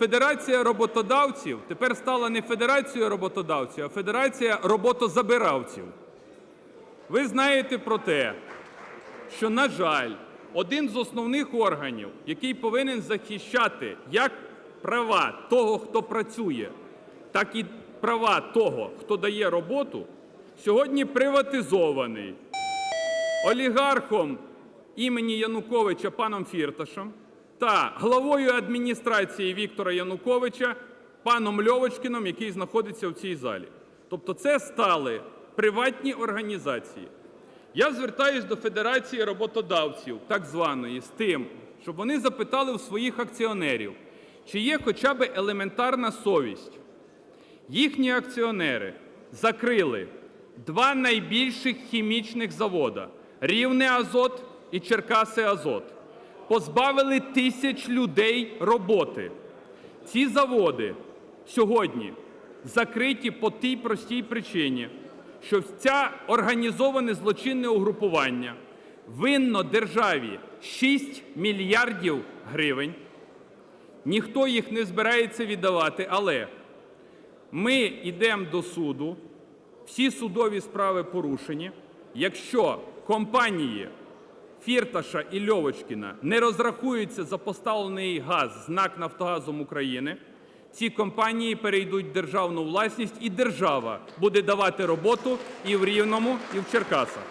Федерація роботодавців тепер стала не Федерацією роботодавців, а Федерація роботозабиравців. Ви знаєте про те, що, на жаль, один з основних органів, який повинен захищати як права того, хто працює, так і права того, хто дає роботу, сьогодні приватизований олігархом імені Януковича паном Фірташем та главою адміністрації Віктора Януковича паном Льовочкіном, який знаходиться в цій залі. Тобто це стали приватні організації. Я звертаюсь до Федерації роботодавців, так званої, з тим, щоб вони запитали у своїх акціонерів, чи є хоча б елементарна совість. Їхні акціонери закрили два найбільших хімічних завода Рівне Азот і Черкаси Азот. Позбавили тисяч людей роботи. Ці заводи сьогодні закриті по тій простій причині, що це організоване злочинне угрупування винно державі 6 мільярдів гривень. Ніхто їх не збирається віддавати, але ми йдемо до суду, всі судові справи порушені. Якщо компанії Фірташа і Льовочкіна не розрахуються за поставлений газ з НАК «Нафтогазом України», ці компанії перейдуть в державну власність, і держава буде давати роботу і в Рівному, і в Черкасах.